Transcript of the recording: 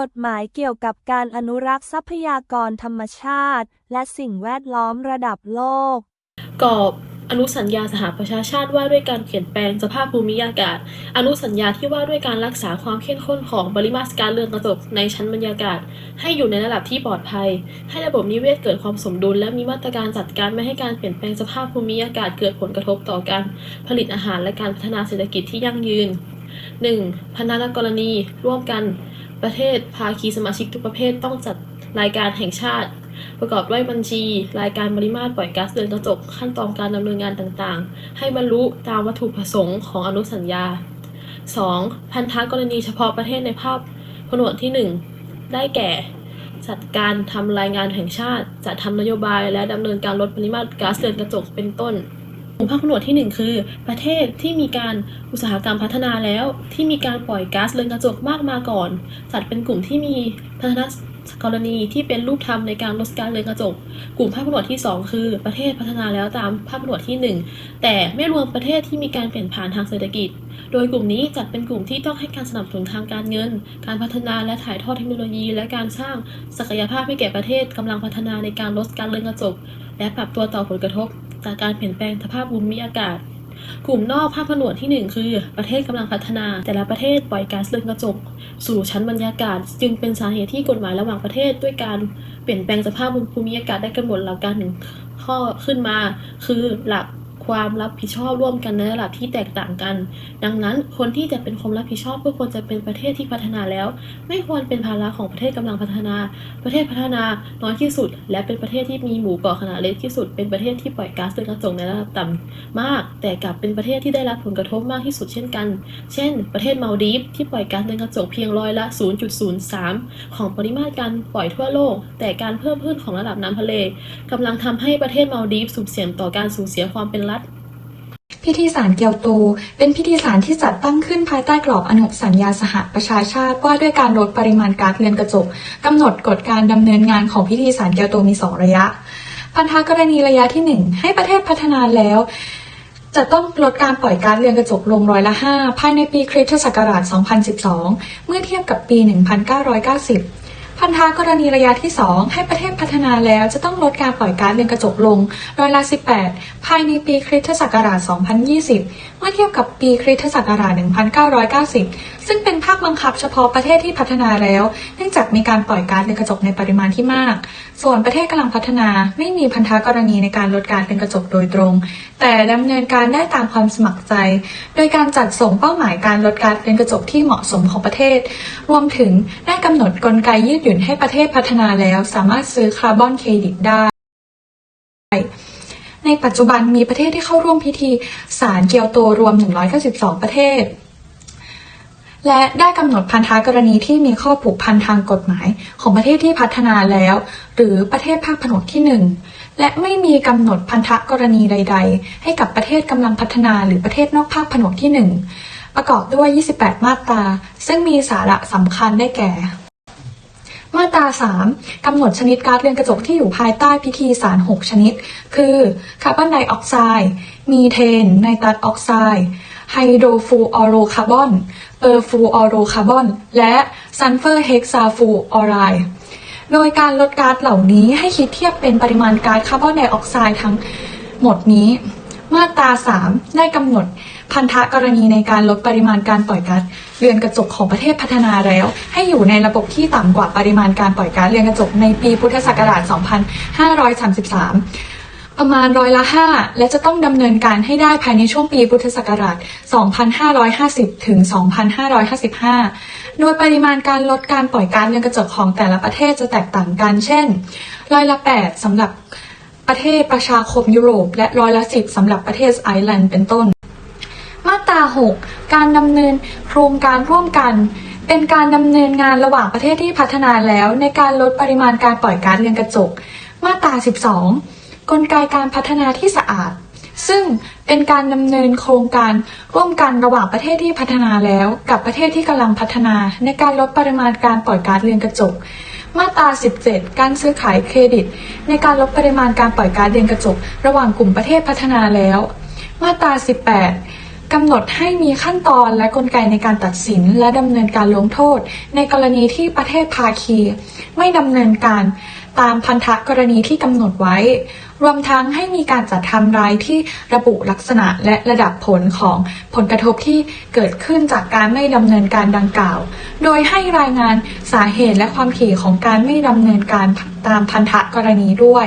กฎหมายเกี่ยวกับการอนุรักษ์ทรัพยากรธรรมชาติ และสิ่งแวดล้อมระดับโลก กรอบอนุสัญญาสหประชาชาติว่าด้วยการเปลี่ยนแปลงสภาพภูมิอากาศ อนุสัญญาที่ว่าด้วยการรักษาความเข้มข้นของปริมาตรการเรือนกระจกในชั้นบรรยากาศ ให้อยู่ในระดับที่ปลอดภัย ให้ระบบนิเวศเกิดความสมดุล และมีมาตรการจัดการไม่ให้การเปลี่ยนแปลงสภาพภูมิอากาศเกิดผลกระทบต่อการผลิตอาหารและการพัฒนาเศรษฐกิจที่ยั่งยืน 1. พันธนกรณีร่วมกัน ประเทศภาคีสมาชิกทุกประเภทต้องจัดรายการแห่งชาติ ประกอบด้วยบัญชี รายการปริมาตรปล่อยก๊าซเรือนกระจกขั้นตอนการดำเนินงานต่างๆ ให้บรรลุตามวัตถุประสงค์ของอนุสัญญา 2. พันธะกรณีเฉพาะประเทศในภาพผนวดที่ 1 ได้แก่จัดการทำรายงานแห่งชาติจัดทำนโยบายและดำเนินการลดปริมาตรก๊าซเรือนกระจกเป็นต้น ลุ่มภาคผนวดที่ 1 คือ ประเทศที่มีการอุตสาหกรรมพัฒนาแล้ว ที่มีการปล่อยก๊าซเรือนกระจกมากมาก่อน จัดเป็นกลุ่มที่มีพัฒนากรณีที่เป็นรูปธรรมในการลดกาซเรือนกระจก กลุ่มภาคผนวดที่ 2 คือ ประเทศพัฒนาแล้วตามภาคผนวดที่ 1 แต่ไม่รวมประเทศที่มีการเปลี่ยนผ่านทางเศรษฐกิจ โดยกลุ่มนี้จัดเป็นกลุ่มที่ต้องให้การสนับสนุนทางการเงิน การพัฒนาและถ่ายทอดเทคโนโลยี และการสร้างศักยภาพให้แก่ประเทศกำลังพัฒนาในการลดการเรือนกระจก และปรับตัวต่อผลกระทบ จากการเปลี่ยนแปลงสภาพภูมิอากาศ กลุ่มนอกภาคผนวกที่ 1 คือ ประเทศกำลังพัฒนา แต่ละประเทศปล่อยก๊าซเรือนกระจก สู่ชั้นบรรยากาศ จึงเป็นสาเหตุที่กฎหมายระหว่างประเทศด้วยการเปลี่ยนแปลงสภาพภูมิอากาศได้กำหนดหลักการหนึ่งข้อขึ้นมา คือหลัก ความรับผิดชอบร่วมกันในระดับที่แตกต่างกัน ดังนั้นคนที่จะเป็นความรับผิดชอบก็ควรจะเป็นประเทศที่พัฒนาแล้ว ไม่ควรเป็นภาระของประเทศกำลังพัฒนา ประเทศพัฒนาน้อยที่สุด และเป็นประเทศที่มีหมู่เกาะขนาดเล็กที่สุด เป็นประเทศที่ปล่อยก๊าซเรือนกระจกในระดับต่ำมาก แต่กลับเป็นประเทศที่ได้รับผลกระทบมากที่สุดเช่นกัน เช่น ประเทศมาลดีฟที่ปล่อยก๊าซเรือนกระจกเพียงร้อยละ 0.03 ของปริมาตรการปล่อยทั่วโลก แต่การเพิ่มขึ้นของระดับน้ำทะเลกำลังทำให้ประเทศมาลดีฟสุ่มเสียต่อการสูญเสียความเป็น พิธีสารเกียวโต เป็นพิธีสารที่จัดตั้งขึ้นภายใต้กรอบอนุสัญญาสหประชาชาติ ว่าด้วยการลดปริมาณก๊าซเรือนกระจกกำหนดกฎการดำเนินงานของพิธีสารเกียวโตมี 2 ระยะ พันธกรณีระยะที่ 1 ให้ประเทศพัฒนาแล้วจะต้องลดการปล่อยก๊าซเรือนกระจกลงร้อยละ5ภายในปีคริสตศักราช 2012 เมื่อเทียบกับปี 1990 พันธกรณีระยะที่ 2 ให้ประเทศพัฒนาแล้วจะต้องลดการปล่อยก๊าซเรือนกระจกลงร้อยละ 18 ภายในปีคริสตศักราช 2020 เมื่อเทียบกับปีคริสตศักราช 1990 ซึ่งเป็นภาคบังคับเฉพาะประเทศที่พัฒนาแล้ว เนื่องจากมีการปล่อยก๊าซเรือนกระจกในปริมาณที่มาก ส่วนประเทศกำลังพัฒนาไม่มีพันธกรณีในการลดก๊าซเรือนกระจกโดยตรง แต่ดำเนินการได้ตามความสมัครใจ โดยการจัดส่งเป้าหมายการลดก๊าซเรือนกระจกที่เหมาะสมของประเทศ รวมถึงได้กำหนดกลไกยืดหยุ่นให้ประเทศพัฒนาแล้วสามารถซื้อคาร์บอนเครดิตได้ ในปัจจุบันมีประเทศที่เข้าร่วมพิธีสารเกียวโตรวม 192 ประเทศ และได้กำหนดพันธะกรณีที่มีข้อผูกพันทางกฎหมายของประเทศที่พัฒนาแล้ว หรือประเทศภาคผนวกที่ 1 และไม่มีกำหนดพันธะกรณีใด ๆ ให้กับประเทศกำลังพัฒนาหรือประเทศนอกภาคผนวกที่ 1ประกอบด้วย 28 มาตรา ซึ่งมีสาระสำคัญได้แก่ มาตรา 3กำหนดชนิดก๊าซเรือนกระจกที่อยู่ภายใต้พิธีสาร 6 ชนิด คือคาร์บอนไดออกไซด์ มีเทน ไนตรัสออกไซด์ไฮโดรฟูออโรคาร์บอน เปอร์ฟูออโรคาร์บอน และซัลเฟอร์เฮกซาฟูออไรด์โดยการลดก๊าซเหล่านี้ให้คิดเทียบเป็นปริมาณก๊าซคาร์บอนไดออกไซด์ทั้งหมดนี้ มาตรา 3 ได้กำหนดพันธะกรณีในการลดปริมาณการปล่อยก๊าซเรือนกระจกของประเทศพัฒนาแล้ว ให้อยู่ในระบบที่ต่ำกว่าปริมาณการปล่อยก๊าซเรือนกระจกในปีพุทธศักราช 2533ประมาณร้อยละ 5 และจะต้องดำเนินการให้ได้ภายในช่วงปีพุทธศักราช 2550 ถึง 2555 โดยปริมาณการลดการปล่อยก๊าซเรือนกระจกของแต่ละประเทศจะแตกต่างกัน เช่น ร้อยละ 8สำหรับ ประเทศประชาคมยุโรป และร้อยละ10สำหรับประเทศไอร์แลนด์เป็นต้น มาตรา 6 การดำเนินโครงการร่วมกัน เป็นการดำเนินงานระหว่างประเทศที่พัฒนาแล้ว ในการลดปริมาณการปล่อยก๊าซเรือนกระจก มาตรา 12 กลไกการพัฒนาที่สะอาด ซึ่งเป็นการดำเนินโครงการร่วมกันระหว่างประเทศที่พัฒนาแล้ว กับประเทศที่กำลังพัฒนา ในการลดปริมาณการปล่อยก๊าซเรือนกระจก มาตรา 17 การซื้อขายเครดิต ในการลดปริมาณการปล่อยก๊าซเรือนกระจกระหว่างกลุ่มประเทศพัฒนาแล้ว มาตรา 18 กำหนดให้มีขั้นตอนและกลไกในการตัดสินและดำเนินการลงโทษ ในกรณีที่ประเทศภาคี ไม่ดำเนินการ ตามพันธะกรณีที่กำหนดไว้ รวมทั้งให้มีการจัดทำรายที่ระบุลักษณะและระดับผลของผลกระทบที่เกิดขึ้นจากการไม่ดำเนินการดังกล่าว โดยให้รายงานสาเหตุและความถี่ของการไม่ดำเนินการตามพันธะกรณีด้วย